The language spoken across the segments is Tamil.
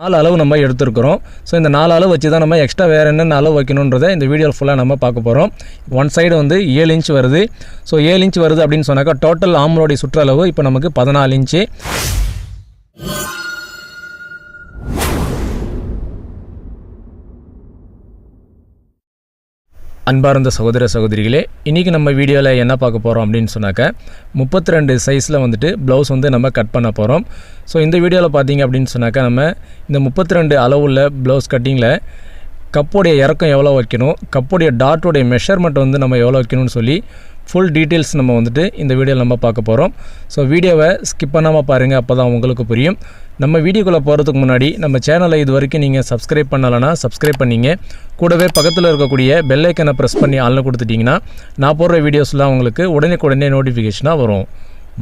நாலு அளவு நம்ம எடுத்துருக்கிறோம். ஸோ இந்த நாலு அளவு வச்சு தான் நம்ம எக்ஸ்ட்ரா வேறு என்னென்ன அளவு வைக்கணுன்றதை இந்த வீடியோ ஃபுல்லாக நம்ம பார்க்க போகிறோம் ஒன் சைடு வந்து ஏழு இன்ச் வருது. ஸோ ஏழு இன்ச் வருது அப்படின்னு சொன்னாக்கா டோட்டல் ஆம்பளோடைய சுற்றளவு இப்போ நமக்கு பதினாலு இன்ச்சு அன்பார்ந்த சகோதர சகோதரிகளே இன்றைக்கி நம்ம வீடியோவில் என்ன பார்க்க போகிறோம் அப்படின்னு சொன்னாக்க முப்பத்தி ரெண்டு சைஸில் வந்துட்டு ப்ளவுஸ் வந்து நம்ம கட் பண்ண போகிறோம் ஸோ இந்த வீடியோவில் பார்த்தீங்க அப்படின்னு சொன்னாக்கா நம்ம இந்த முப்பத்தி ரெண்டு அளவுள்ள ப்ளவுஸ் கட்டிங்கில் கப்போடைய இறக்கம் எவ்வளோ வைக்கணும் கப்போடைய டாட்டோடைய மெஷர்மெண்ட் வந்து நம்ம எவ்வளோ வைக்கணும்னு சொல்லி ஃபுல் டீட்டெயில்ஸ் நம்ம வந்துட்டு இந்த வீடியோவில் நம்ம பார்க்க போகிறோம் ஸோ வீடியோவை ஸ்கிப் பண்ணாமல் பாருங்கள் அப்போ தான் உங்களுக்கு புரியும். நம்ம வீடியோக்குள்ளே போகிறதுக்கு முன்னாடி நம்ம சேனலை இது வரைக்கும் நீங்கள் சப்ஸ்கிரைப் பண்ணலைன்னா சப்ஸ்கிரைப் பண்ணிங்க. கூடவே பக்கத்தில் இருக்கக்கூடிய பெல்லைக்கனை ப்ரெஸ் பண்ணி ஆளில் கொடுத்துட்டிங்கன்னா நான் போடுற வீடியோஸ்லாம் உங்களுக்கு உடனே உடனே நோட்டிஃபிகேஷனாக வரும்.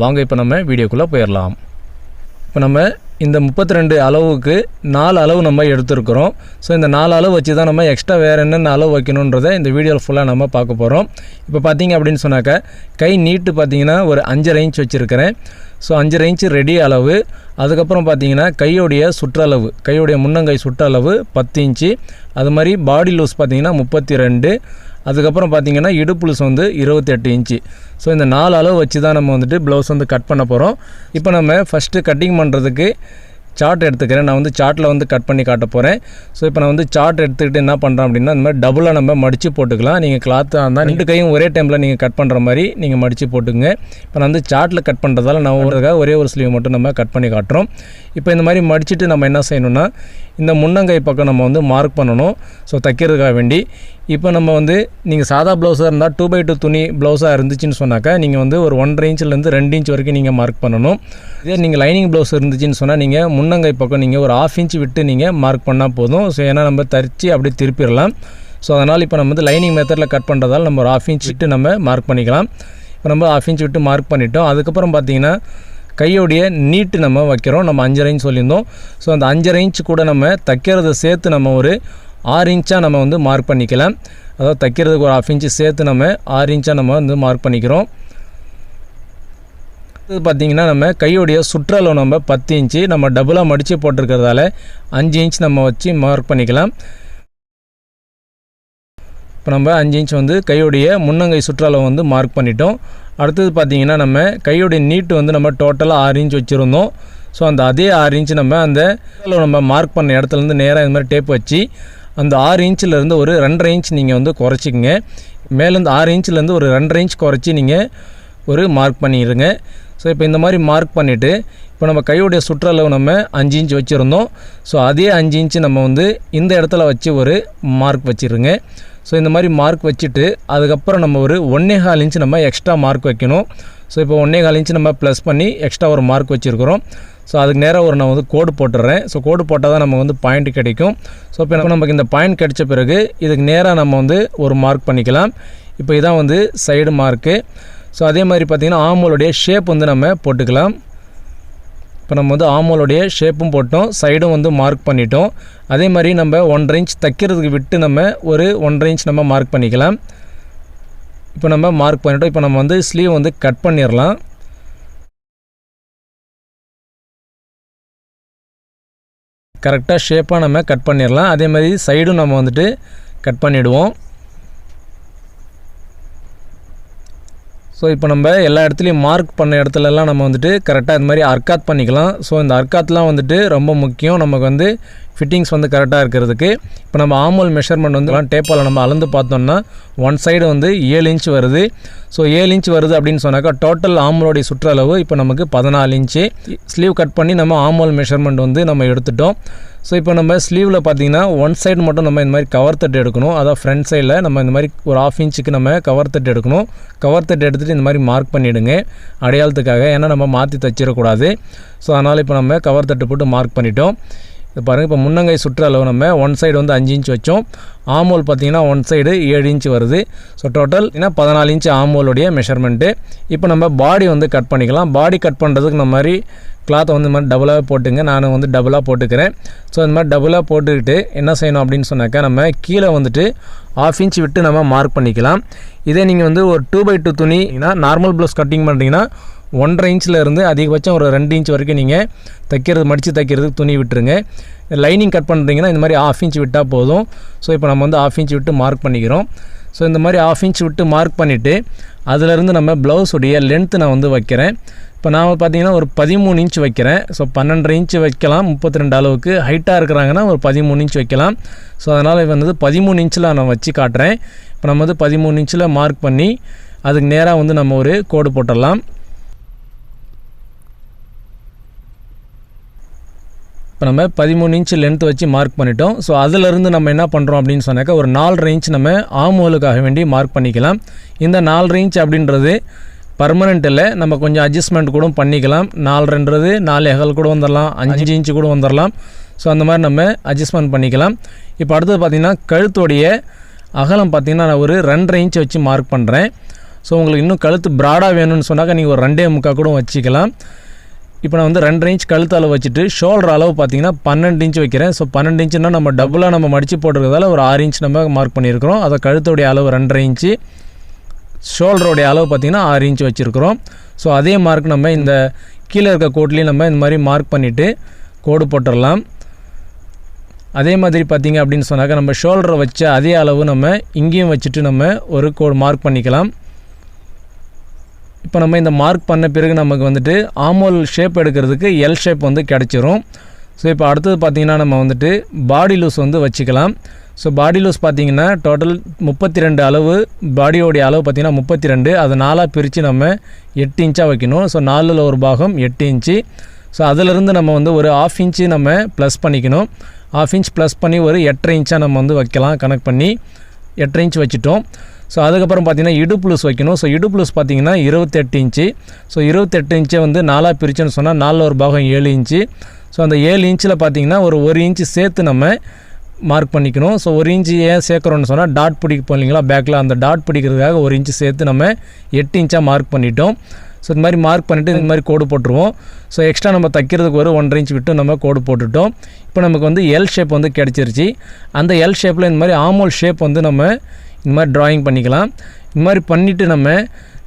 வாங்க இப்போ நம்ம வீடியோக்குள்ளே போயிடலாம் இப்போ நம்ம இந்த முப்பத்தி ரெண்டு அளவுக்கு நாலு அளவு நம்ம எடுத்துருக்குறோம். ஸோ இந்த நாலு அளவு வச்சு தான் நம்ம எக்ஸ்ட்ரா வேறு என்னென்ன அளவு வைக்கணுன்றதை இந்த வீடியோவில் ஃபுல்லாக நம்ம பார்க்க போகிறோம் இப்போ பார்த்தீங்க அப்படின்னு சொன்னாக்க கை நீட்டு பார்த்தீங்கன்னா ஒரு அஞ்சரை இன்ச் வச்சுருக்கிறேன். ஸோ அஞ்சரை இன்ச் ரெடி அளவு. அதுக்கப்புறம் பார்த்தீங்கன்னா கையோடைய சுற்றளவு. கையோடைய முன்னங்கை சுற்றளவு பத்து இன்ச்சு அது மாதிரி பாடி லூஸ் பார்த்தீங்கன்னா முப்பத்தி ரெண்டு அதுக்கப்புறம் பார்த்தீங்கன்னா இடுப்புலுஸ் வந்து இருபத்தெட்டு இன்ச்சு ஸோ இந்த நாலு அளவு வச்சு தான் நம்ம வந்துட்டு ப்ளவுஸ் வந்து கட் பண்ண போகிறோம் இப்போ நம்ம ஃபஸ்ட்டு கட்டிங் பண்ணுறதுக்கு சார்ட் எடுத்துக்கிறேன். நான் வந்து சார்ட்டில் வந்து கட் பண்ணி காட்ட போகிறேன் ஸோ இப்போ நான் வந்து சார்ட் எடுத்துக்கிட்டு என்ன பண்ணுறேன் அப்படின்னா இந்த மாதிரி டபுளாக நம்ம மடித்து போட்டுக்கலாம். நீங்கள் கிளாத்தாக இருந்தால் ரெண்டு கையும் ஒரே டைமில் நீங்கள் கட் பண்ணுற மாதிரி நீங்கள் மடித்து போட்டுங்க இப்போ நான் வந்து சார்ட்டில் கட் பண்ணுறதால நான் ஒருக்காக ஒரே ஒரு ஸ்லீவ் மட்டும் நம்ம கட் பண்ணி காட்டுறோம். இப்போ இந்த மாதிரி மடிச்சுட்டு நம்ம என்ன செய்யணும்னா இந்த முன்னங்கை பக்கம் நம்ம வந்து மார்க் பண்ணணும். ஸோ தைக்கிறதுக்காக வேண்டி. இப்போ நம்ம வந்து நீங்கள் சாதா ப்ளவுஸாக இருந்தால் டூ பை டூ துணி ப்ளவுஸாக இருந்துச்சுன்னு சொன்னாக்கா நீங்கள் வந்து ஒரு ஒன்றரை இன்ச்லேருந்து ரெண்டு இன்ச் வரைக்கும் நீங்கள் மார்க் பண்ணணும். இதே நீங்கள் லைனிங் ப்ளவுஸ் இருந்துச்சுன்னு சொன்னால் நீங்கள் முன்னங்கை பக்கம் நீங்கள் ஒரு ஆஃப் இன்ச் விட்டு நீங்கள் மார்க் பண்ணால் போதும். ஸோ ஏன்னா நம்ம தரித்து அப்படியே திருப்பிடலாம். ஸோ அதனால் இப்போ நம்ம வந்து லைனிங் மெத்தடில் கட் பண்ணுறதால நம்ம ஒரு ஆஃப் இன்ச் விட்டு நம்ம மார்க் பண்ணிக்கலாம். இப்போ நம்ம ஆஃப் இன்ச் விட்டு மார்க் பண்ணிட்டோம். அதுக்கப்புறம் பார்த்தீங்கன்னா கையோடைய நீட்டு நம்ம வைக்கிறோம். நம்ம அஞ்சரை இன்ச் சொல்லியிருந்தோம். ஸோ அந்த அஞ்சரை இன்ச் கூட நம்ம தைக்கிறத சேர்த்து நம்ம ஒரு ஆறு இன்ச்சாக நம்ம வந்து மார்க் பண்ணிக்கலாம். அதாவது தைக்கிறதுக்கு ஒரு ஆஃப் இன்ச்சு சேர்த்து நம்ம ஆறு இன்ச்சாக நம்ம வந்து மார்க் பண்ணிக்கிறோம். இது பார்த்திங்கன்னா நம்ம கையுடைய சுற்றளவு நம்ம பத்து இன்ச்சு நம்ம டபுளாக மடித்து போட்டிருக்கிறதால அஞ்சு இன்ச் நம்ம வச்சு மார்க் பண்ணிக்கலாம். இப்போ நம்ம அஞ்சு இன்ச் வந்து கையுடைய முன்னங்கை சுற்றளவு வந்து மார்க் பண்ணிட்டோம். அடுத்தது பார்த்திங்கன்னா நம்ம கையோடைய நீட்டு வந்து நம்ம டோட்டலாக ஆறு இன்ச் வச்சுருந்தோம். ஸோ அந்த அதே ஆறு இன்ச் நம்ம அந்த நம்ம மார்க் பண்ண இடத்துலேருந்து நேராக இந்த மாதிரி டேப் வச்சு அந்த ஆறு இன்ச்சிலேருந்து ஒரு ரெண்டரை இன்ச் நீங்கள் வந்து குறைச்சிக்கங்க. மேலேருந்து ஆறு இன்ச்சிலேருந்து ஒரு ரெண்டரை இன்ச் குறைச்சி நீங்கள் ஒரு மார்க் பண்ணிடுங்க. ஸோ இப்போ இந்த மாதிரி மார்க் பண்ணிவிட்டு இப்போ நம்ம கையுடைய சுற்றளவு நம்ம அஞ்சு இன்ச் வச்சுருந்தோம். ஸோ அதே அஞ்சு இன்ச்சு நம்ம வந்து இந்த இடத்துல வச்சு ஒரு மார்க் வச்சிருங்க. ஸோ இந்த மாதிரி மார்க் வச்சுட்டு அதுக்கப்புறம் நம்ம ஒரு ஒன்றே கால் இன்ச்சு நம்ம எக்ஸ்ட்ரா மார்க் வைக்கணும். ஸோ இப்போ ஒன்றே கால் இன்ச் நம்ம ப்ளஸ் பண்ணி எக்ஸ்ட்ரா ஒரு மார்க் வச்சுருக்கிறோம். ஸோ அதுக்கு நேராக ஒரு நான் வந்து கோடு போட்டுடுறேன் ஸோ கோடு போட்டால் தான் நமக்கு வந்து பாயிண்ட் கிடைக்கும். ஸோ இப்போ நம்ம நமக்கு இந்த பாயிண்ட் கிடைச்ச பிறகு இதுக்கு நேராக நம்ம வந்து ஒரு மார்க் பண்ணிக்கலாம். இப்போ இதான் வந்து சைடு மார்க்கு ஸோ அதே மாதிரி பார்த்திங்கன்னா ஆமோலுடைய ஷேப் வந்து நம்ம போட்டுக்கலாம். இப்போ நம்ம வந்து ஆமோலுடைய ஷேப்பும் போட்டோம் சைடும் வந்து மார்க் பண்ணிட்டோம். அதே மாதிரி நம்ம ஒன்றரை இன்ச் தைக்கிறதுக்கு விட்டு நம்ம ஒரு ஒன்றரை இன்ச் நம்ம மார்க் பண்ணிக்கலாம். இப்போ நம்ம மார்க் பண்ணிட்டோம். இப்போ நம்ம வந்து ஸ்லீவ் வந்து கட் பண்ணிடலாம். கரெக்டாக ஷேப்பாக நம்ம கட் பண்ணிடலாம். அதே மாதிரி சைடும் நம்ம வந்துட்டு கட் பண்ணிவிடுவோம் ஸோ இப்போ நம்ம எல்லா இடத்துலையும் மார்க் பண்ண இடத்துலலாம் நம்ம வந்துட்டு கரெக்டாக இந்த மாதிரி அர்க்காத் பண்ணிக்கலாம். ஸோ இந்த அர்க்காத்லாம் வந்துட்டு ரொம்ப முக்கியம். நமக்கு வந்து ஃபிட்டிங்ஸ் வந்து கரெக்டாக இருக்கிறதுக்கு. இப்போ நம்ம ஆமல் மெஷர்மெண்ட் வந்து டேப்பால் நம்ம அளந்து பார்த்தோம்னா ஒன் சைடு வந்து ஏழு இன்ச் வருது. ஸோ ஏழு இன்ச் வருது அப்படின்னு சொன்னாக்கா டோட்டல் ஆமலோடைய சுற்றளவு இப்போ நமக்கு பதினாலு இன்ச்சு ஸ்லீவ் கட் பண்ணி நம்ம ஆமல் மெஷர்மெண்ட் வந்து நம்ம எடுத்துட்டோம். ஸோ இப்போ நம்ம ஸ்லீவில் பார்த்தீங்கன்னா ஒன் சைடு மட்டும் நம்ம இந்த மாதிரி கவர் தட்டு எடுக்கணும். அதாவது ஃப்ரண்ட் சைடில் நம்ம இந்த மாதிரி ஒரு ஆஃப் இன்ச்சுக்கு நம்ம கவர் தட்டு எடுக்கணும். கவர் தட்டு எடுத்துகிட்டு இந்த மாதிரி மார்க் பண்ணிவிடுங்க அடையாளத்துக்காக. ஏன்னா நம்ம மாற்றி தச்சிடக்கூடாது. ஸோ அதனால் இப்போ நம்ம கவர் தட்டு போட்டு மார்க் பண்ணிட்டோம். இது பாருங்கள் இப்போ முன்னங்கை சுற்றளவு நம்ம ஒன் சைடு வந்து அஞ்சு இன்ச் வச்சோம். ஆமோல் பார்த்தீங்கன்னா ஒன் சைடு ஏழு இன்ச் வருது. ஸோ டோட்டல் ஏன்னா பதினாலு இன்ச் ஆமோலுடைய மெஷர்மெண்ட்டு இப்போ நம்ம பாடி வந்து கட் பண்ணிக்கலாம். பாடி கட் பண்ணுறதுக்கு இந்த மாதிரி கிளாத்தை வந்து இந்த மாதிரி டபுளாக போட்டுங்க. நான் வந்து டபுளாக போட்டுக்கிறேன். ஸோ இந்த மாதிரி டபுளாக போட்டுக்கிட்டு என்ன செய்யணும் அப்படின்னு சொன்னாக்கா நம்ம கீழே வந்துட்டு ஆஃப் இன்ச் விட்டு நம்ம மார்க் பண்ணிக்கலாம். இதே நீங்கள் வந்து ஒரு டூ பை டூ துணினா நார்மல் ப்ளவுஸ் கட்டிங் பண்ணுறீங்கன்னா ஒன்றரை இன்ச்சில் இருந்து அதிகபட்சம் ஒரு ரெண்டு இன்ச் வரைக்கும் நீங்கள் தைக்கிறது மடித்து தைக்கிறதுக்கு துணி விட்டுருங்க. லைனிங் கட் பண்ணுறீங்கன்னா இந்த மாதிரி ஆஃப் இன்ச் விட்டால் போதும். ஸோ இப்போ நம்ம வந்து ஆஃப் இன்ச் விட்டு மார்க் பண்ணிக்கிறோம். ஸோ இந்த மாதிரி ஆஃப் இன்ச் விட்டு மார்க் பண்ணிவிட்டு அதிலிருந்து நம்ம ப்ளவுஸுடைய லென்த்து நான் வந்து வைக்கிறேன். இப்போ நான் பார்த்தீங்கன்னா ஒரு பதிமூணு இன்ச் வைக்கிறேன். ஸோ பன்னெண்டரை இன்ச் வைக்கலாம். முப்பத்தி ரெண்டு அளவுக்கு ஹைட்டாக இருக்கிறாங்கன்னா ஒரு பதிமூணு இன்ச் வைக்கலாம். ஸோ அதனால் வந்து பதிமூணு இன்ச்சில் நான் வச்சு காட்டுறேன். இப்போ நம்ம வந்து பதிமூணு இன்ச்சில் மார்க் பண்ணி அதுக்கு நேராக வந்து நம்ம ஒரு கோடு போட்டுடலாம். இப்போ நம்ம பதிமூணு இன்ச் லென்த் வச்சு மார்க் பண்ணிட்டோம். ஸோ அதிலிருந்து நம்ம என்ன பண்ணுறோம் அப்படின்னு சொன்னாக்கா ஒரு நாலு இன்ச் நம்ம ஆமோலுக்காக வேண்டி மார்க் பண்ணிக்கலாம். இந்த நாலு இன்ச் அப்படின்றது பர்மனெண்ட் இல்லை. நம்ம கொஞ்சம் அட்ஜஸ்ட்மெண்ட் கூட பண்ணிக்கலாம். நாலரைன்றது நாலு எகல் கூட வந்துடலாம் அஞ்சு இன்ச்சு கூட வந்துடலாம் ஸோ அந்த மாதிரி நம்ம அட்ஜஸ்ட்மெண்ட் பண்ணிக்கலாம். இப்போ அடுத்தது பார்த்திங்கன்னா கழுத்துடைய அகலம் பார்த்திங்கன்னா நான் ஒரு ரெண்டரை இன்ச் வச்சு மார்க் பண்ணுறேன் ஸோ உங்களுக்கு இன்னும் கழுத்து ப்ராடாக வேணும்னு சொன்னாக்கா நீங்கள் ஒரு ரெண்டே முக்கால் கூட வச்சுக்கலாம். இப்போ நான் வந்து ரெண்டரை இன்ச் கழுத்து அளவு வச்சுட்டு ஷோல்டர் அளவு பார்த்தீங்கன்னா பன்னெண்டு இன்ச் வைக்கிறேன். ஸோ பன்னெண்டு இன்ச்சுனா நம்ம டபுளாக நம்ம மடித்து போட்டிருக்கிறதால ஒரு ஆறு இன்ச் நம்ம மார்க் பண்ணியிருக்கிறோம். அதை கழுத்துடைய அளவு ரெண்டரை இன்ச்சு. ஷோல்டருடைய அளவு பார்த்திங்கன்னா ஆறு இன்ச் வச்சுருக்கிறோம். ஸோ அதே மார்க் நம்ம இந்த கீழே இருக்க கோட்லேயும் நம்ம இந்த மாதிரி மார்க் பண்ணிவிட்டு கோடு போட்டுடலாம் அதே மாதிரி பார்த்திங்க அப்படின்னு சொன்னாக்கா நம்ம ஷோல்டரை வச்ச அதே அளவு நம்ம இங்கேயும் வச்சுட்டு நம்ம ஒரு கோடு மார்க் பண்ணிக்கலாம். இப்போ நம்ம இந்த மார்க் பண்ண பிறகு நமக்கு வந்துட்டு ஆமோல் ஷேப் எடுக்கிறதுக்கு எல் ஷேப் வந்து கிடச்சிரும். ஸோ இப்போ அடுத்தது பார்த்திங்கன்னா நம்ம வந்துட்டு பாடி லூஸ் வந்து வச்சுக்கலாம். ஸோ பாடி லூஸ் பார்த்திங்கன்னா டோட்டல் முப்பத்தி ரெண்டு அளவு பாடியோடைய அளவு பார்த்திங்கன்னா முப்பத்தி ரெண்டு அதை நாலாக பிரித்து நம்ம எட்டு இன்ச்சாக வைக்கணும். ஸோ நாலில் ஒரு பாகம் எட்டு இன்ச்சு. ஸோ அதிலிருந்து நம்ம வந்து ஒரு ஆஃப் இன்ச்சு நம்ம ப்ளஸ் பண்ணிக்கணும். ஆஃப் இன்ச் ப்ளஸ் பண்ணி ஒரு எட்டரை இன்ச்சாக நம்ம வந்து வைக்கலாம் கனெக்ட் பண்ணி. எட்டரை இன்ச் வச்சுட்டோம். ஸோ அதுக்கப்புறம் பார்த்தீங்கன்னா இடுப்பு லூஸ் வைக்கணும். ஸோ இடுப்பு லூஸ் பார்த்தீங்கன்னா இருபத்தெட்டு இன்ச்சு. ஸோ இருபத்தெட்டு இன்ச்சை வந்து நாலாக பிரிச்சுன்னு சொன்னால் நாலில் ஒரு பாகம் ஏழு இன்ச்சு. ஸோ அந்த ஏழு இன்ச்சில் பார்த்தீங்கன்னா ஒரு ஒரு இன்ச்சு சேர்த்து நம்ம மார்க் பண்ணிக்கணும். ஸோ ஒரு இன்ச்சு ஏன் சேர்க்குறோன்னு சொன்னால் டாட் பிடிக்க போனீங்களா பேக்கில் அந்த டாட் பிடிக்கிறதுக்காக ஒரு இன்ச்சு சேர்த்து நம்ம எட்டு இன்ச்சாக மார்க் பண்ணிட்டோம். ஸோ இந்த மாதிரி மார்க் பண்ணிவிட்டு இந்த மாதிரி கோடு போட்டுருவோம். ஸோ எக்ஸ்ட்ரா நம்ம தைக்கிறதுக்கு ஒரு ஒன்றரை இன்ச் விட்டு நம்ம கோடு போட்டுட்டோம். இப்போ நமக்கு வந்து எல் ஷேப் வந்து கிடச்சிருச்சு. அந்த எல் ஷேப்பில் இந்த மாதிரி ஆமோல் ஷேப் வந்து நம்ம இந்த மாதிரி ட்ராயிங் பண்ணிக்கலாம். இந்த மாதிரி பண்ணிவிட்டு நம்ம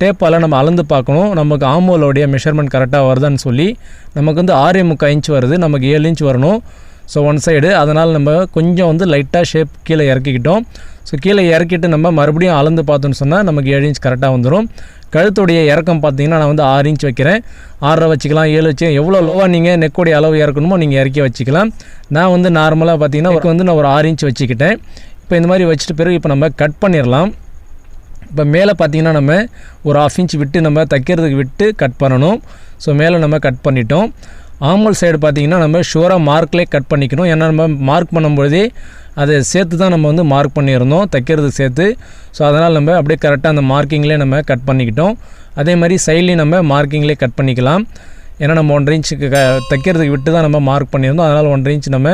டேப்பால் நம்ம அளந்து பார்க்கணும். நமக்கு ஆமோலோடைய மெஷர்மெண்ட் கரெக்டாக வருதான்னு சொல்லி. நமக்கு வந்து ஆறே முக்கால் இன்ச் வருது. நமக்கு ஏழு இன்ச் வரணும். ஸோ ஒன் சைடு அதனால் நம்ம கொஞ்சம் வந்து லைட்டாக ஷேப் கீழே இறக்கிக்கிட்டோம். ஸோ கீழே இறக்கிட்டு நம்ம மறுபடியும் அளந்து பார்த்தோன்னு சொன்னால் நமக்கு ஏழு இன்ச் கரெக்டாக வந்துடும் கழுத்துடைய இறக்கம் பார்த்தீங்கன்னா நான் வந்து ஆறு இன்ச் வைக்கிறேன். ஆறரை வச்சுக்கலாம் ஏழு வச்சு எவ்வளோ லோவாக நீங்கள் நெக்கோடைய அளவு இறக்கணுமோ நீங்கள் இறக்கி வச்சுக்கலாம். நான் வந்து நார்மலாக பார்த்தீங்கன்னா வந்து நான் ஒரு ஆறு இன்ச் வச்சுக்கிட்டேன். இப்போ இந்த மாதிரி வச்சுட்டு பிறகு இப்போ நம்ம கட் பண்ணிடலாம். இப்போ மேலே பார்த்தீங்கன்னா நம்ம ஒரு ஆஃப் இன்ச் விட்டு நம்ம தைக்கிறதுக்கு விட்டு கட் பண்ணணும். ஸோ மேலே நம்ம கட் பண்ணிட்டோம். ஆமல் சைடு பார்த்திங்கன்னா நம்ம ஷுவராக மார்க்லேயே கட் பண்ணிக்கணும். ஏன்னா நம்ம மார்க் பண்ணும்பொழுதே அதை சேர்த்து தான் நம்ம வந்து மார்க் பண்ணியிருந்தோம். தைக்கிறது சேர்த்து. ஸோ அதனால் நம்ம அப்படியே கரெக்டாக அந்த மார்க்கிங்லேயே நம்ம கட் பண்ணிக்கிட்டோம். அதே மாதிரி சைட்லேயும் நம்ம மார்க்கிங்லேயே கட் பண்ணிக்கலாம். ஏன்னா நம்ம ஒன்றரை இன்ச்சுக்கு க தைக்கிறதுக்கு விட்டு தான் நம்ம மார்க் பண்ணியிருந்தோம். அதனால் ஒன்றரை இன்ச் நம்ம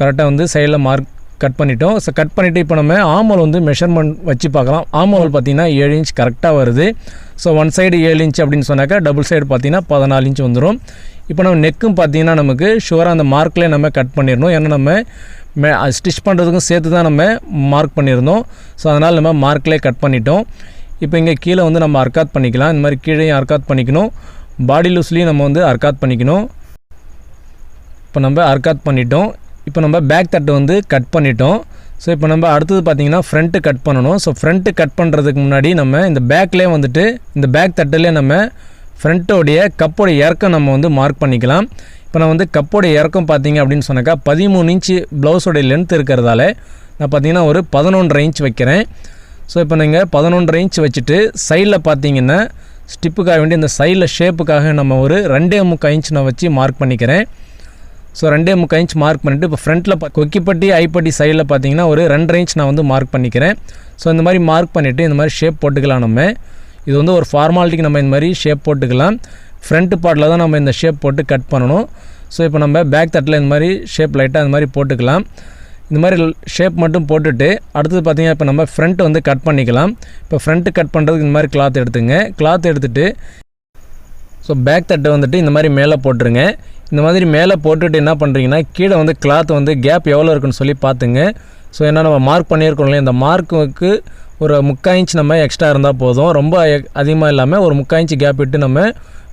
கரெக்டாக வந்து சைடில் மார்க் கட் பண்ணிட்டோம். ஸோ கட் பண்ணிவிட்டு இப்போ நம்ம ஆமல் வந்து மெஷர்மெண்ட் வச்சு பார்க்கலாம். ஆமல் பார்த்திங்கன்னா ஏழு இன்ச் கரெக்டாக வருது. ஸோ ஒன் சைடு ஏழு இன்ச் அப்படின்னு சொன்னாக்கா டபுள் சைடு பார்த்திங்கன்னா பதினாலு இன்ச் வந்துடும் இப்போ நம்ம நெக்கும் பார்த்திங்கன்னா நமக்கு ஷுவராக அந்த மார்க்லேயே நம்ம கட் பண்ணிடணும். ஏன்னா நம்ம மே ஸ்டிச் பண்ணுறதுக்கும் சேர்த்து தான் நம்ம மார்க் பண்ணியிருந்தோம். ஸோ அதனால் நம்ம மார்க்லேயே கட் பண்ணிட்டோம். இப்போ இங்கே கீழே வந்து நம்ம அர்க்காத் பண்ணிக்கலாம். இந்த மாதிரி கீழேயும் அர்க்காத் பண்ணிக்கணும். பாடி லூஸ்லேயும் நம்ம வந்து அர்க்காத் பண்ணிக்கணும். இப்போ நம்ம அர்க்காத் பண்ணிட்டோம். இப்போ நம்ம பேக் தட்டு வந்து கட் பண்ணிட்டோம். ஸோ இப்போ நம்ம அடுத்தது பார்த்திங்கன்னா ஃப்ரண்ட்டு கட் பண்ணணும். ஸோ ஃப்ரண்ட்டு கட் பண்ணுறதுக்கு முன்னாடி நம்ம இந்த பேக்லேயே வந்துட்டு இந்த பேக் தட்டிலே நம்ம ஃப்ரண்ட்டோடைய கப்போடைய இறக்கம் நம்ம வந்து மார்க் பண்ணிக்கலாம். இப்போ நான் வந்து கப்போடைய இறக்கம் பார்த்தீங்க அப்படின்னு சொன்னாக்கா பதிமூணு இன்ச்சு ப்ளவுஸோடைய லென்த் இருக்கிறதால நான் பார்த்தீங்கன்னா ஒரு பதினொன்றரை இன்ச் வைக்கிறேன். ஸோ இப்போ நீங்கள் பதினொன்றரை இன்ச் வச்சுட்டு சைடில் பார்த்தீங்கன்னா ஸ்டிப்புக்காக வேண்டி இந்த சைடில் ஷேப்புக்காக நம்ம ஒரு ரெண்டே முக்கால் இன்ச் நான் வச்சு மார்க் பண்ணிக்கிறேன். ஸோ ரெண்டே முக்கால் இன்ச் மார்க் பண்ணிவிட்டு இப்போ ஃப்ரண்ட்டில் கொக்கிப்பட்டி ஐப்பட்டி சைடில் பார்த்தீங்கன்னா ஒரு ரெண்டரை இன்ச் நான் வந்து மார்க் பண்ணிக்கிறேன். ஸோ இந்த மாதிரி மார்க் பண்ணிவிட்டு இந்த மாதிரி ஷேப் போட்டுக்கலாம் நம்ம. இது வந்து ஒரு ஃபார்மாலிட்டிக்கு நம்ம இந்த மாதிரி ஷேப் போட்டுக்கலாம். ஃப்ரண்ட் பார்ட்டில் தான் நம்ம இந்த ஷேப் போட்டு கட் பண்ணணும். ஸோ இப்போ நம்ம பேக் தட்டில் இந்த மாதிரி ஷேப் லைட்டாக இந்த மாதிரி போட்டுக்கலாம். இந்த மாதிரி ஷேப் மட்டும் போட்டுட்டு அடுத்தது பார்த்திங்கன்னா இப்போ நம்ம ஃப்ரண்ட் வந்து கட் பண்ணிக்கலாம். இப்போ ஃப்ரண்ட்டு கட் பண்ணுறதுக்கு இந்த மாதிரி கிளாத் எடுத்துங்க. கிளாத் எடுத்துகிட்டு ஸோ பேக் தட்டை வந்துட்டு இந்த மாதிரி மேலே போட்டுருங்க. இந்த மாதிரி மேலே போட்டுட்டு என்ன பண்ணுறீங்கன்னா கீழே வந்து கிளாத் வந்து கேப் எவ்வளோ இருக்குன்னு சொல்லி பார்த்துங்க. ஸோ என்ன நம்ம மார்க் பண்ணியிருக்கோம் இல்லையா இந்த மார்க்குக்கு ஒரு முக்கால் இன்ச் நம்ம எக்ஸ்ட்ரா இருந்தால் போதும். ரொம்ப அதிகமாக இல்லாமல் ஒரு முக்கால் இன்ச் கேப் விட்டு நம்ம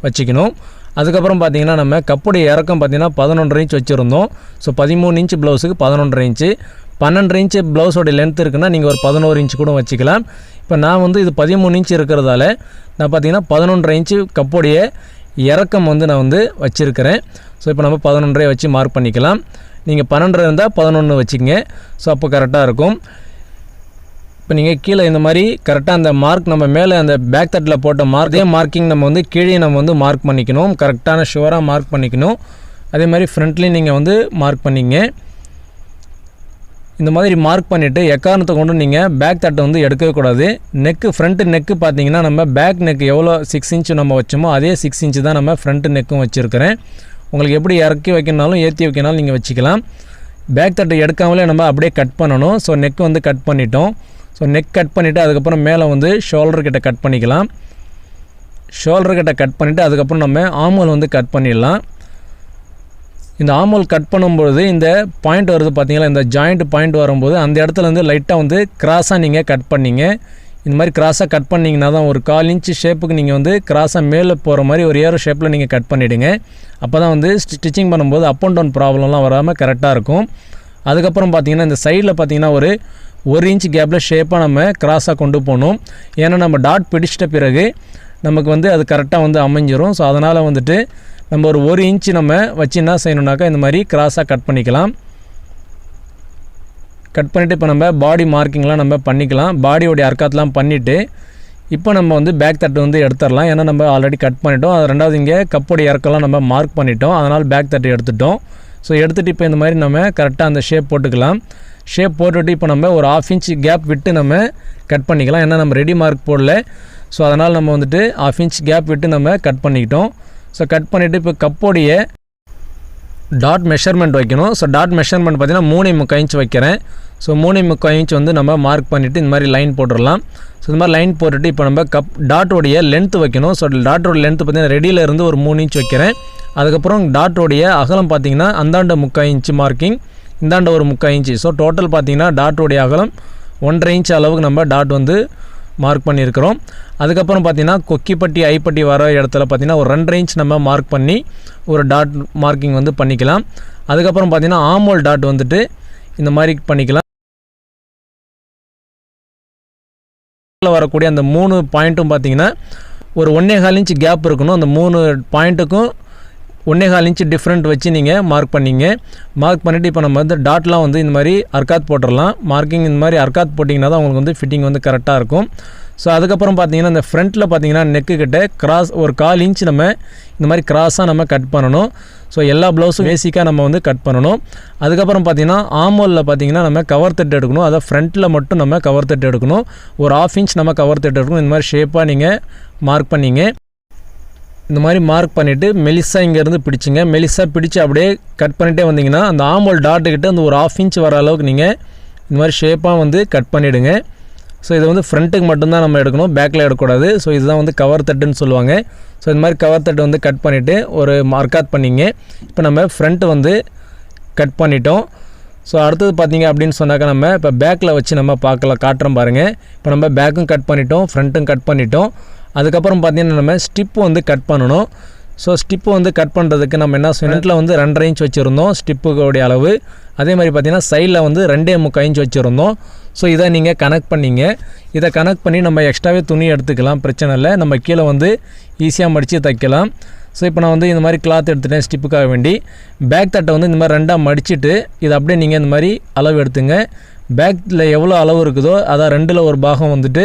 வச்சுக்கணும். அதுக்கப்புறம் பார்த்தீங்கன்னா நம்ம கப்புடைய இறக்கம் பார்த்தீங்கன்னா பதினொன்றரை இன்ச் வச்சுருந்தோம். ஸோ பதிமூணு இன்ச் ப்ளவுஸுக்கு பதினொன்றரை இன்ச்சு பன்னெண்டு இன்ச்சு ப்ளவுஸோட லென்த் இருக்குன்னா நீங்கள் ஒரு பதினோரு இன்ச் கூட வச்சுக்கலாம். இப்போ நான் வந்து இது பதிமூணு இன்ச்சு இருக்கிறதால நான் பார்த்தீங்கன்னா பதினொன்றரை இன்ச்சு கப்புடைய இறக்கம் வந்து நான் வந்து வச்சுருக்கிறேன். ஸோ இப்போ நம்ம பதினொன்றரை வச்சு மார்க் பண்ணிக்கலாம். நீங்கள் பன்னெண்டு இருந்தால் பதினொன்று வச்சுக்கோங்க. ஸோ அப்போ கரெக்டாக இருக்கும். இப்போ நீங்கள் கீழே இந்த மாதிரி கரெக்டாக அந்த மார்க் நம்ம மேலே அந்த பேக் தட்டில் போட்ட மார்க் மார்க்கிங் நம்ம வந்து கீழே நம்ம வந்து மார்க் பண்ணிக்கணும். கரெக்டான ஷுவராக மார்க் பண்ணிக்கணும். அதே மாதிரி ஃப்ரண்ட்லேயும் நீங்கள் வந்து மார்க் பண்ணிங்க. இந்த மாதிரி மார்க் பண்ணிவிட்டு எக்காரணத்தை கொண்டு நீங்கள் பேக் தட்டை வந்து எடுக்கவே கூடாது. நெக்கு ஃப்ரண்ட் நெக்கு பார்த்தீங்கன்னா நம்ம பேக் நெக் எவ்வளோ சிக்ஸ் இன்ச்சு நம்ம வச்சோமோ அதே சிக்ஸ் இன்ச்சு தான் நம்ம ஃப்ரண்ட் நெக்கும் வச்சுருக்கிறேன். உங்களுக்கு எப்படி இறக்கி வைக்கணுனாலும் ஏற்றி வைக்கணும்னாலும் நீங்கள் வச்சுக்கலாம். பேக் தட்டை எடுக்காமலே நம்ம அப்படியே கட் பண்ணணும். ஸோ நெக் வந்து கட் பண்ணிட்டோம். ஸோ நெக் கட் பண்ணிவிட்டு அதுக்கப்புறம் மேலே வந்து ஷோல்டர் கிட்ட கட் பண்ணிக்கலாம். ஷோல்டர் கிட்ட கட் பண்ணிவிட்டு அதுக்கப்புறம் நம்ம ஆமோல் வந்து கட் பண்ணிடலாம். இந்த ஆமோல் கட் பண்ணும்பொழுது இந்த பாயிண்ட் வருது பார்த்தீங்களா இந்த ஜாயிண்ட் பாயிண்ட் வரும்போது அந்த இடத்துல வந்து லைட்டாக வந்து கிராஸாக நீங்கள் கட் பண்ணீங்க. இந்த மாதிரி கிராஸாக கட் பண்ணிங்கன்னா தான் ஒரு கால் இன்ச்சு ஷேப்புக்கு நீங்கள் வந்து கிராஸாக மேலே போகிற மாதிரி ஒரு ஏரோ ஷேப்பில் நீங்கள் கட் பண்ணிவிடுங்க அப்போ தான் வந்து ஸ்டிச்சிங் பண்ணும்போது அப் அண்ட் டவுன் ப்ராப்ளம்லாம் வராமல் கரெக்டாக இருக்கும். அதுக்கப்புறம் பார்த்தீங்கன்னா இந்த சைடில் பார்த்தீங்கன்னா ஒரு ஒரு இன்ச் கேப்பில் ஷேப்பாக நம்ம கிராஸாக கொண்டு போகணும். ஏன்னா நம்ம டாட் பிடிச்சிட்ட பிறகு நமக்கு வந்து அது கரெக்டாக வந்து அமைஞ்சிரும். ஸோ அதனால் வந்துட்டு நம்ம ஒரு ஒரு இன்ச்சு நம்ம வச்சு என்ன செய்யணுன்னாக்கா இந்த மாதிரி கிராஸாக கட் பண்ணிக்கலாம். கட் பண்ணிவிட்டு இப்போ நம்ம பாடி மார்க்கிங்லாம் நம்ம பண்ணிக்கலாம். பாடியோடைய அர்க்காத்தெலாம் பண்ணிவிட்டு இப்போ நம்ம வந்து பேக் தட்டு வந்து எடுத்துடலாம். ஏன்னா நம்ம ஆல்ரெடி கட் பண்ணிட்டோம். அது ரெண்டாவது இங்கே கப்போடைய இறக்கெல்லாம் நம்ம மார்க் பண்ணிட்டோம். அதனால் பேக் தட்டு எடுத்துட்டோம். ஸோ எடுத்துகிட்டு இப்போ இந்த மாதிரி நம்ம கரெக்டாக அந்த ஷேப் போட்டுக்கலாம். ஷேப் போட்டுட்டு இப்போ நம்ம ஒரு ஆஃப் இன்ச் கேப் விட்டு நம்ம கட் பண்ணிக்கலாம். ஏன்னா நம்ம ரெடி மார்க் போடல. ஸோ அதனால் நம்ம வந்துட்டு ஆஃப் இன்ச் கேப் விட்டு நம்ம கட் பண்ணிக்கிட்டோம். ஸோ கட் பண்ணிவிட்டு இப்போ கப்போடைய டாட் மெஷர்மெண்ட் வைக்கணும். ஸோ டாட் மெஷர்மெண்ட் பார்த்தீங்கன்னா மூணு முக்கால் இன்ச் வைக்கிறேன். ஸோ மூணு முக்கால் இன்ச் வந்து நம்ம மார்க் பண்ணிவிட்டு இந்த மாதிரி லைன் போட்டுடலாம். ஸோ இந்த மாதிரி லைன் போட்டுட்டு இப்போ நம்ம கப் டாட்டோடைய லென்த்து வைக்கணும். ஸோ டாட்டோட லென்த்து பார்த்திங்கன்னா ரெடியில் இருந்து ஒரு மூணு இன்ச் வைக்கிறேன். அதுக்கப்புறம் டாட்டோடைய அகலம் பார்த்தீங்கன்னா அந்தாண்ட முக்கால் இன்ச்சு மார்க்கிங் இந்தாண்ட ஒரு முக்கால் இன்ச்சு. ஸோ டோட்டல் பார்த்தீங்கன்னா டாட்டோடைய அகலம் ஒன்றரை இன்ச் அளவுக்கு நம்ம டாட் வந்து மார்க் பண்ணியிருக்கிறோம். அதுக்கப்புறம் பார்த்திங்கன்னா கொக்கிப்பட்டி ஐப்பட்டி வர இடத்துல பார்த்தீங்கன்னா ஒரு ரெண்டரை இன்ச் நம்ம மார்க் பண்ணி ஒரு டாட் மார்க்கிங் வந்து பண்ணிக்கலாம். அதுக்கப்புறம் பார்த்தீங்கன்னா ஆமோல் டாட் வந்துட்டு இந்த மாதிரி பண்ணிக்கலாம். வரக்கூடிய அந்த மூணு பாயிண்ட்டும் பார்த்தீங்கன்னா ஒரு ஒன்றே கால் இன்ச் கேப் இருக்கணும். அந்த மூணு பாயிண்ட்டுக்கும் ஒன்றே கால் இன்ச் டிஃப்ரெண்ட் வச்சு நீங்கள் மார்க் பண்ணிங்க. மார்க் பண்ணிவிட்டு இப்போ நம்ம வந்து டாட்லாம் வந்து இந்த மாதிரி அர்க்காத் போட்டுடலாம் மார்க்கிங் இந்த மாதிரி அர்க்காத் போட்டிங்கன்னா தான் உங்களுக்கு வந்து ஃபிட்டிங் வந்து கரெக்டாக இருக்கும். ஸோ அதுக்கப்புறம் பார்த்தீங்கன்னா இந்த ஃப்ரண்ட்டில் பார்த்தீங்கன்னா நெக்கு கிட்ட கிராஸ் ஒரு கால் இன்ச் நம்ம இந்த மாதிரி கிராஸாக நம்ம கட் பண்ணணும். ஸோ எல்லா ப்ளவுஸும் பேசிக்காக நம்ம வந்து கட் பண்ணணும். அதுக்கப்புறம் பார்த்தீங்கன்னா ஆமோலில் பார்த்தீங்கன்னா நம்ம கவர் தட்டு எடுக்கணும். அதை ஃப்ரண்ட்டில் மட்டும் நம்ம கவர் தட்டு எடுக்கணும். ஒரு ஆஃப் இன்ச் நம்ம கவர் தட்டு எடுக்கணும். இந்த மாதிரி ஷேப்பாக நீங்கள் மார்க் பண்ணிங்க. இந்த மாதிரி மார்க் பண்ணிவிட்டு மெலிசா இங்கேருந்து பிடிச்சிங்க. மெலிசா பிடிச்சி அப்படியே கட் பண்ணிகிட்டே வந்தீங்கன்னா அந்த ஆமோல் டாட்டுக்கிட்ட அந்த ஒரு ஆஃப் இன்ச் வர அளவுக்கு நீங்கள் இந்த மாதிரி ஷேப்பாக வந்து கட் பண்ணிவிடுங்க ஸோ இது வந்து ஃப்ரண்ட்டுக்கு மட்டும்தான் நம்ம எடுக்கணும் பேக்கில் எடுக்கக்கூடாது. ஸோ இதுதான் வந்து கவர் தட்டுன்னு சொல்லுவாங்க. ஸோ இந்த மாதிரி கவர் தட்டு வந்து கட் பண்ணிவிட்டு ஒரு மார்க்காத் பண்ணிங்க. இப்போ நம்ம ஃப்ரண்ட்டு வந்து கட் பண்ணிட்டோம். ஸோ அடுத்தது பார்த்தீங்க அப்படின்னு சொன்னாக்கா நம்ம இப்போ பேக்கில் வச்சு நம்ம பார்க்கலாம் காட்டுறோம் பாருங்கள் இப்போ நம்ம பேக்கும் கட் பண்ணிட்டோம் ஃப்ரண்ட்டும் கட் பண்ணிட்டோம். அதுக்கப்புறம் பார்த்திங்கன்னா நம்ம ஸ்டிப்பு வந்து கட் பண்ணணும். ஸோ ஸ்டிப்பு வந்து கட் பண்ணுறதுக்கு நம்ம என்ன ஃப்ரண்ட்டில் வந்து ரெண்டரை இன்ச் வச்சுருந்தோம் ஸ்டிப்புடைய அளவு. அதே மாதிரி பார்த்தீங்கன்னா சைடில் வந்து ரெண்டே முக்கால் இன்ச் வச்சுருந்தோம். ஸோ இதை நீங்கள் கனெக்ட் பண்ணிங்க. இதை கனெக்ட் பண்ணி நம்ம எக்ஸ்ட்ராவே துணி எடுத்துக்கலாம். பிரச்சனை இல்லை. நம்ம கீழே வந்து ஈஸியாக மடித்து தைக்கலாம். ஸோ இப்போ நான் வந்து இந்த மாதிரி கிளாத் எடுத்துட்டேன் ஸ்டிப்புக்காக வேண்டி. பேக் தட்டை வந்து இந்த மாதிரி ரெண்டாக மடிச்சுட்டு இதை அப்படியே நீங்கள் இந்த மாதிரி அளவு எடுத்துங்க. பேக்கில் எவ்வளோ அளவு இருக்குதோ அதான் ரெண்டில் ஒரு பாகம் வந்துட்டு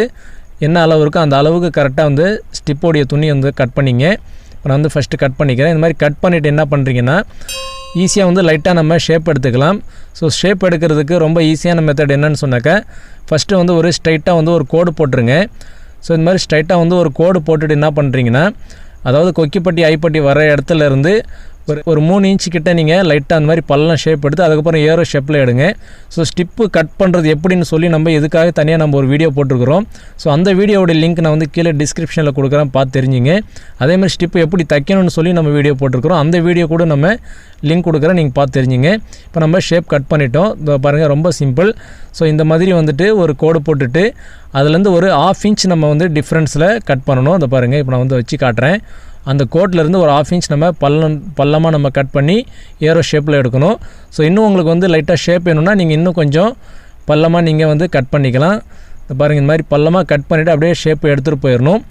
என்ன அளவு இருக்கோ அந்த அளவுக்கு கரெக்டாக வந்து ஸ்டிப்போடைய துணி வந்து கட் பண்ணிங்க. இப்போ நான் வந்து ஃபஸ்ட்டு கட் பண்ணிக்கிறேன். இந்த மாதிரி கட் பண்ணிவிட்டு என்ன பண்ணுறீங்கன்னா ஈஸியாக வந்து லைட்டாக நம்ம ஷேப் எடுத்துக்கலாம். ஸோ ஷேப் எடுக்கிறதுக்கு ரொம்ப ஈஸியான மெத்தட் என்னன்னு சொன்னாக்கா ஃபஸ்ட்டு வந்து ஒரு ஸ்ட்ரைட்டாக வந்து ஒரு கோடு போட்டுருங்க. ஸோ இந்த மாதிரி ஸ்ட்ரைட்டாக வந்து ஒரு கோடு போட்டுட்டு என்ன பண்ணுறீங்கன்னா அதாவது கொக்கிப்பட்டி ஐப்பட்டி வர இடத்துல இருந்து ஒரு ஒரு மூணு இன்ச்சு கிட்ட நீங்கள் லைட்டாக அந்த மாதிரி பள்ளம் ஷேப் எடுத்து அதுக்கப்புறம் ஏரோ ஷேப்பில் எடுங்க. ஸோ ஸ்டிப்பு கட் பண்ணுறது எப்படின்னு சொல்லி நம்ம இதுக்காக தனியாக நம்ம ஒரு வீடியோ போட்டிருக்கிறோம். ஸோ அந்த வீடியோவோட லிங்க் நான் வந்து கீழே டிஸ்கிரிப்ஷனில் கொடுக்குறேன். பார்த்து தெரிஞ்சுங்க. அதேமாதிரி ஸ்டிப்பு எப்படி தைக்கணும்னு சொல்லி நம்ம வீடியோ போட்டிருக்கிறோம். அந்த வீடியோ கூட நம்ம லிங்க் கொடுக்குறேன். நீங்கள் பார்த்து தெரிஞ்சுங்க. இப்போ நம்ம ஷேப் கட் பண்ணிட்டோம். இதோ பாருங்கள் ரொம்ப சிம்பிள் ஸோ இந்த மாதிரி வந்துட்டு ஒரு கோடு போட்டுட்டு அதுலேருந்து ஒரு ஆஃப் இன்ச் நம்ம வந்து டிஃப்ரென்ஸில் கட் பண்ணணும். அதை பாருங்கள் இப்போ நான் வந்து வச்சு காட்டுறேன். அந்த கோட்லேருந்து ஒரு ஆஃப் இன்ச் நம்ம பள்ளம் பள்ளமாக நம்ம கட் பண்ணி ஏரோ ஷேப்பில் எடுக்கணும். ஸோ இன்னும் உங்களுக்கு வந்து லைட்டாக ஷேப் வேணும்னா நீங்கள் இன்னும் கொஞ்சம் பள்ளமாக நீங்கள் வந்து கட் பண்ணிக்கலாம். இந்த பாருங்கள் இந்த மாதிரி பள்ளமாக கட் பண்ணிவிட்டு அப்படியே ஷேப் எடுத்துகிட்டு போயிடணும்.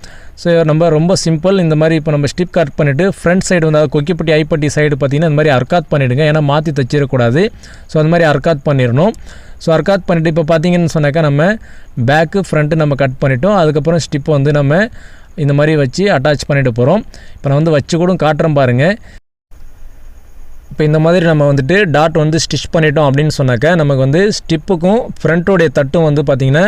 ஸோ நம்ம ரொம்ப சிம்பிள் இந்த மாதிரி இப்போ நம்ம ஸ்டிப் கட் பண்ணிவிட்டு ஃப்ரண்ட் சைடு வந்து அதாவது கொக்கிப்பட்டி ஐப்பட்டி சைடு பார்த்திங்கன்னா இந்த மாதிரி அர்க்காத் பண்ணிவிடுங்க ஏன்னா மாற்றி தச்சிடக்கூடாது. ஸோ அந்த மாதிரி அர்க்காத் பண்ணிடணும். ஸோ அர்க்காத் பண்ணிவிட்டு இப்போ பார்த்தீங்கன்னு சொன்னாக்கா நம்ம பேக்கு ஃப்ரண்ட்டு நம்ம கட் பண்ணிட்டோம். அதுக்கப்புறம் ஸ்டிப் வந்து நம்ம இந்த மாதிரி வச்சு அட்டாச் பண்ணிட்டு போகிறோம் இப்போ நான் வந்து வச்சு கூட காட்டுறேன் பாருங்கள் இப்போ இந்த மாதிரி நம்ம வந்துட்டு டாட் வந்து ஸ்டிச் பண்ணிட்டோம் அப்படின்னு சொன்னாக்கா நமக்கு வந்து ஸ்டிப்புக்கும் ஃப்ரண்ட்டோடைய தட்டும் வந்து பார்த்திங்கன்னா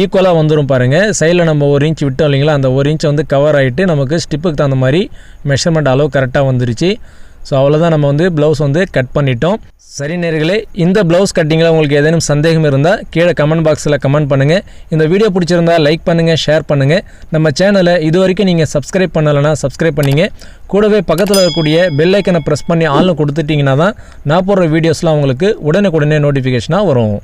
ஈக்குவலாக வந்துடும் பாருங்கள் சைடில் நம்ம ஒரு இன்ச் விட்டோம் இல்லைங்களா? அந்த ஒரு இன்ச் வந்து கவர் ஆகிட்டு நமக்கு ஸ்டிப்புக்கு தகுந்த மாதிரி மெஷர்மெண்ட் அளவு கரெக்டாக வந்துருச்சு. ஸோ அவ்வளோதான் நம்ம வந்து ப்ளவுஸ் வந்து கட் பண்ணிட்டோம். சரி நேர்களே இந்த ப்ளவுஸ் கட்டிங்கில் உங்களுக்கு ஏதேனும் சந்தேகம் இருந்தால் கீழே கமெண்ட் பாக்ஸில் கமெண்ட் பண்ணுங்கள் இந்த வீடியோ பிடிச்சிருந்தா லைக் பண்ணுங்கள் ஷேர் பண்ணுங்கள் நம்ம சேனலை இது வரைக்கும் நீங்கள் சப்ஸ்கிரைப் பண்ணலைன்னா சப்ஸ்கிரைப் பண்ணிங்க. கூடவே பக்கத்தில் இருக்கக்கூடிய பெல் ஐக்கனை ப்ரெஸ் பண்ணி ஆளும் கொடுத்துட்டிங்கன்னா தான் நான் போடுற வீடியோஸ்லாம் உங்களுக்கு உடனுக்குடனே நோட்டிஃபிகேஷனாக வரும்.